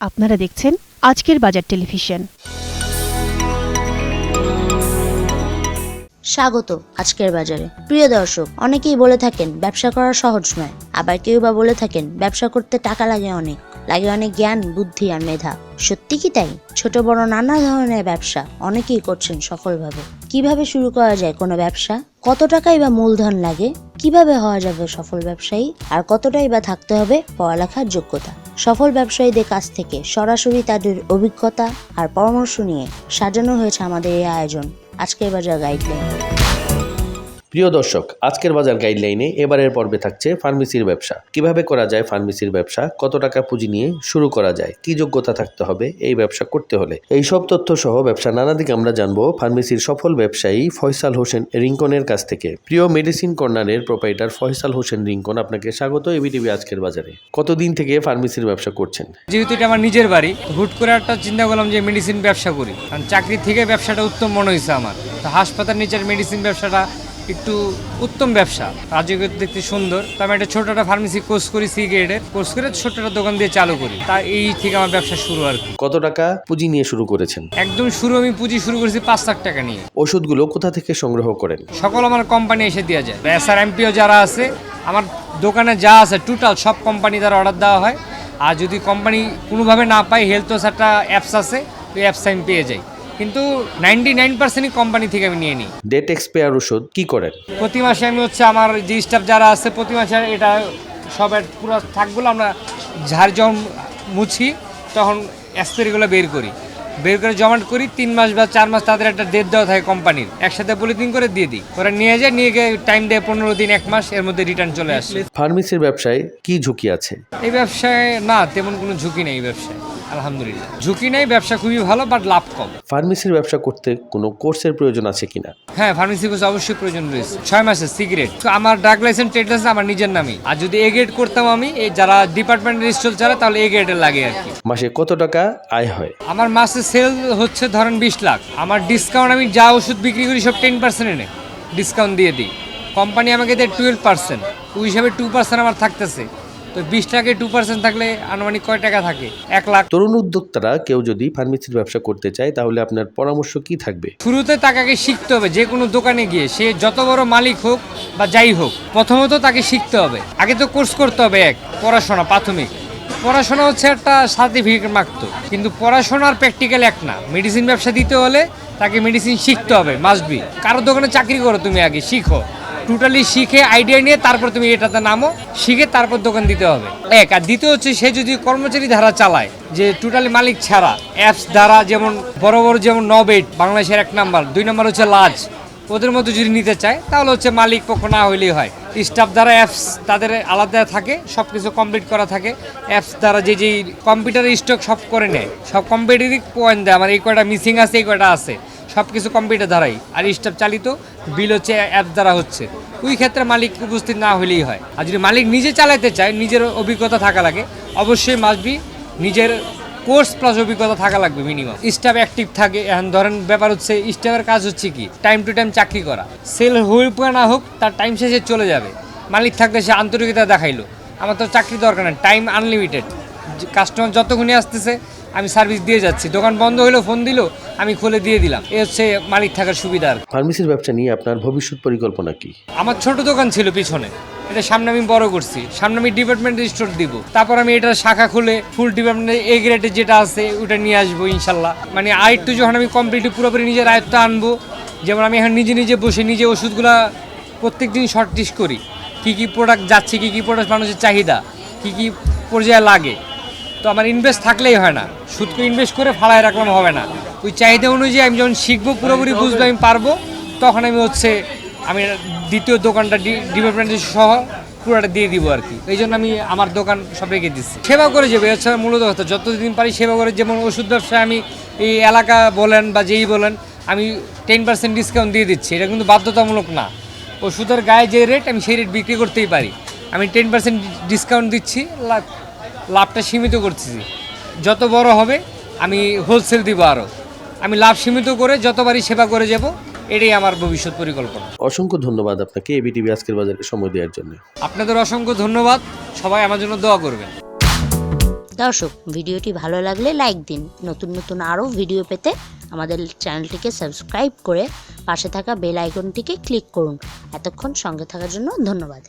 আপনারা দেখছেন আজকের বাজার টেলিভিশন। স্বাগত আজকের বাজারে। প্রিয় দর্শক, অনেকেই বলে থাকেন ব্যবসা করা সহজ নয়। আবার কেউ বা বলে থাকেন ব্যবসা করতে টাকা লাগে অনেক। লাগে অনেক জ্ঞান, বুদ্ধি আর মেধা। সত্যি কি তাই? ছোট বড় নানা ধরনের ব্যবসা অনেকেই করছেন সফলভাবে। কীভাবে শুরু করা যায় কোনো ব্যবসা? কত টাকাই বা মূলধন লাগে? কীভাবে হওয়া যাবে সফল ব্যবসায়ী? আর কতটাই বা থাকতে হবে পড়ালেখার যোগ্যতা? সফল ব্যবসায়ীদের কাছ থেকে সরাসরি তাদের অভিজ্ঞতা আর পরামর্শ নিয়ে সাজানো হয়েছে আমাদের এই আয়োজন। আজকের বাজার গাইডলাইন প্রিয় দর্শক, আজকের বাজার গাইডলাইনে এবারের পর্বে থাকছে ফার্মেসির ব্যবসা। কীভাবে করা যায় ফার্মেসির ব্যবসা? কত টাকা পুঁজি নিয়ে শুরু করা যায়? কি যোগ্যতা থাকতে হবে? এই ব্যবসা করতে হলে। এই সব তথ্য সহ ব্যবসা নানা দিকে আমরা জানব ফার্মেসির সফল ব্যবসায়ী ফয়সাল হোসেন রিঙ্কনের কাছ থেকে। প্রিয় মেডিসিন কর্নারের প্রোপাইটার ফয়সাল হোসেন রিঙ্কন, আপনাকে স্বাগত এবিটিভি আজকের বাজারে। কতদিন থেকে ফার্মেসির ব্যবসা করছেন? যেহেতু এটা আমার নিজের বাড়ি, হুট করে একটা চিন্তা করলাম যে মেডিসিন ব্যবসা করি। কারণ চাকরি থেকে ব্যবসাটা উত্তম মনে হয়েছে আমার। হাসপাতাল নিচের মেডিসিন ব্যবসাটা একটু উত্তম ব্যবসা। রাজ্যকে দেখতে সুন্দর। তো আমি একটা ছোট একটা ফার্মেসি কোর্স করি সি গ্রেডের কোর্স করে ছোট একটা দোকান দিয়ে চালু করি। তা এই থেকে আমার ব্যবসা শুরু আর কি। কত টাকা পুঁজি নিয়ে শুরু করেছেন? একদম শুরু আমি পুঁজি শুরু করেছি পাঁচ লাখ টাকা নিয়ে। ওষুধগুলো কোথা থেকে সংগ্রহ করেন? সকল আমার কোম্পানি এসে দেওয়া যায়। এস এমপিও যারা আছে আমার দোকানে যা আছে টোটাল সব কোম্পানি দ্বারা অর্ডার দেওয়া হয়। আর যদি কোম্পানি কোনোভাবে না পাই হেলথ একটা অ্যাপস আছে ওই অ্যাপস আমি পেয়ে যাই। কিন্তু নাইনটি নাইন পার্সেন্টই কোম্পানি থেকে আমি নিয়ে নিই। ডেট এক্সপায়ার ওষুধ কি করেন? প্রতি মাসে আমি হচ্ছে আমার যে স্টাফ যারা আছে প্রতি মাসে এটা সব পুরো থাকগুলো আমরা ঝাড় যখন মুছি তখন স্প্রেগুলো বের করি। বের করে জমাট করি তিন মাস বা চার মাস তাদের একটা ডেট দেওয়া থাকে কোম্পানির একসাথে পলিথিন করে দিয়ে দিই। ওরা নিয়ে যায় নিয়ে গিয়ে টাইম দেয় পনেরো দিন এক মাস এর মধ্যে রিটার্ন চলে আসে। ফার্মেসির ব্যবসায় কি ঝুঁকি আছে? এই ব্যবসায় না তেমন কোনো ঝুঁকি নেই এই ব্যবসায়। আলহামদুলিল্লাহ। ঝুঁকি নেই ব্যবসা খুবই ভালো বাট লাভ কম। ফার্মেসির ব্যবসা করতে কোনো কোর্সের প্রয়োজন আছে কিনা? হ্যাঁ ফার্মেসি কোর্স অবশ্যই প্রয়োজন রয়েছে। ছয় মাসের সিগারেট আমার ড্রাগ লাইসেন্স ট্রেড লাইসেন্স আমার নিজের নামে আর যদি এ গ্রেড করতাম আমি এই যারা ডিপার্টমেন্টের স্টল ছাড়া তাহলে এ গ্রেডের লাগে আর কি। মাসে কত টাকা আয় হয়? আমার মাসে সেল হচ্ছে ধরেন বিশ লাখ। আমার ডিসকাউন্ট আমি যা ওষুধ বিক্রি করি সব টেন পার্সেন্ট এনে ডিসকাউন্ট দিয়ে দিই। কোম্পানি আমাকে দেয় টুয়েলভ পার্সেন্ট ওই হিসাবে টু পার্সেন্ট আমার থাকতেছে। তো বিশ টাকায় টু পার্সেন্ট থাকলে আনুমানিক কয় টাকা থাকে? এক লাখ। তরুণ উদ্যোক্তারা কেউ যদি ফার্মেসির ব্যবসা করতে চায় তাহলে আপনার পরামর্শ কি থাকবে? শুরুতে তাকে শিখতে হবে যে কোনো দোকানে গিয়ে সে যত বড় মালিক হোক বা যাই হোক প্রথমত তাকে শিখতে হবে। আগে তো কোর্স করতে হবে এক পড়াশোনা প্রাথমিক। পড়াশোনা হচ্ছে একটা সার্টিফিকেট মাগত কিন্তু পড়াশোনা আর প্র্যাকটিক্যাল এক না। মেডিসিন ব্যবসা দিতে হলে তাকে মেডিসিন শিখতে হবে মাসবি কারও দোকানে চাকরি করো তুমি আগে শিখো। টোটালি শিখে আইডিয়া নিয়ে তারপর তুমি এটাতে নামো, শিখে তারপর দোকান দিতে হবে। এক, আর দ্বিতীয় হচ্ছে সে যদি কর্মচারী ধারা চালায়, যে টোটালি মালিক ছাড়া অ্যাপস দ্বারা যেমন বড় বড় যেমন নবেট বাংলাদেশের এক নাম্বার দুই নাম্বার হচ্ছে লাজ ওদের মধ্যে যদি নিতে চায়, তাহলে হচ্ছে মালিক পক্ষ না হইলেই হয়। স্টাফ দ্বারা অ্যাপস তাদের আলাদা থাকে সব কিছু কমপ্লিট করা থাকে। অ্যাপস দ্বারা যে যেই কম্পিউটার স্টক সব করে নেয়, সব কম্পিউটারই পয়েন্ট দেয়। আমার এই কয়টা মিসিং আছে, এই কয়টা আছে। সব কিছু কম্পিউটার দ্বারাই। আর স্টাফ চালিত বিল হচ্ছে অ্যাপ দ্বারা হচ্ছে। ওই ক্ষেত্রে মালিক উপস্থিত না হলেই হয়। আর যদি মালিক নিজে চালাতে চায়, নিজের অভিজ্ঞতা থাকা লাগে, অবশ্যই মাসবি নিজের কোর্স প্লাস অভিজ্ঞতা থাকা লাগবে মিনিমাম স্টাফ অ্যাক্টিভ থাকে, এখন ধরেন ব্যাপার হচ্ছে, স্টাফের কাজ হচ্ছে কি? টাইম টু টাইম চাকরি করা। সেল হোক না হোক, তার টাইম শেষে চলে যাবে। মালিক থাকলে সে আন্তরিকতা দেখাইলো। আমার তো চাকরি দরকার নেই টাইম আনলিমিটেড কাস্টমার যতক্ষণই আসতেছে আমি সার্ভিস দিয়ে যাচ্ছি। দোকান বন্ধ হলো ফোন দিল আমি খুলে দিয়ে দিলাম। এ হচ্ছে মালিক থাকার সুবিধা আর। ফার্মেসির ব্যবসা নিয়ে আপনার ভবিষ্যৎ পরিকল্পনা কি? আমার ছোট দোকান ছিল পিছনে। এটা সামনে আমি বড় করছি। সামনে আমি ডিপার্টমেন্ট স্টোর দিব। তারপর আমি এটা শাখা খুলে ফুল ডিপার্টমেন্টে এ গ্রেডে যেটা আছে ওটা নিয়ে আসব ইনশাল্লাহ। মানে আরেকটু যখন আমি কমপ্লিট পুরোপুরি নিজের আয়ত্ত আনব যেমন আমি এখন নিজে নিজে বসে নিজে ওষুধগুলা প্রত্যেক দিন শর্ট করি। কী কী প্রোডাক্ট যাচ্ছে কী কী প্রোডাক্ট মানুষের চাহিদা কী কী পর্যায়ে লাগে। তো আমার ইনভেস্ট থাকলেই হয় না। সুদকে ইনভেস্ট করে ফালায় রাখলাম হবে না। ওই চাহিদা অনুযায়ী আমি যখন শিখব পুরোপুরি বুঝব আমি পারব তখন আমি হচ্ছে আমি দ্বিতীয় দোকানটা ডিপার্টমেন্টের সহ পুরোটা দিয়ে দিব আর কি। এই জন্য আমি আমার দোকান সব রেখে দিচ্ছি। সেবা করে যাবে এছাড়া মূলত কথা যতদিন পারি সেবা করে যেমন ওষুধ ব্যবসায় আমি এই এলাকা বলেন বা যেই বলেন আমি টেন পার্সেন্ট ডিসকাউন্ট দিয়ে দিচ্ছি। এটা কিন্তু বাধ্যতামূলক না। ওষুধের গায়ে যে রেট আমি সেই রেট বিক্রি করতেই পারি। আমি টেন পার্সেন্ট ডিসকাউন্ট দিচ্ছি লাভটা সীমিত করতেছি। যত বড় হবে আমি হোলসেল দিব আরও আমি লাভ সীমিত করে যতবারই সেবা করে যাব এটাই আমার ভবিষ্যৎ পরিকল্পনা। অসংখ্য ধন্যবাদ আপনাকে এবিটিভি আজকের বাজারে সময় দেওয়ার জন্য। আপনাদের অসংখ্য ধন্যবাদ। সবাই আমার জন্য দোয়া করবেন। দর্শক ভিডিওটি ভালো লাগলে লাইক দিন। নতুন নতুন আরও ভিডিও পেতে আমাদের চ্যানেলটিকে সাবস্ক্রাইব করে পাশে থাকা বেল আইকনটিকে ক্লিক করুন। এতক্ষণ সঙ্গে থাকার জন্য ধন্যবাদ।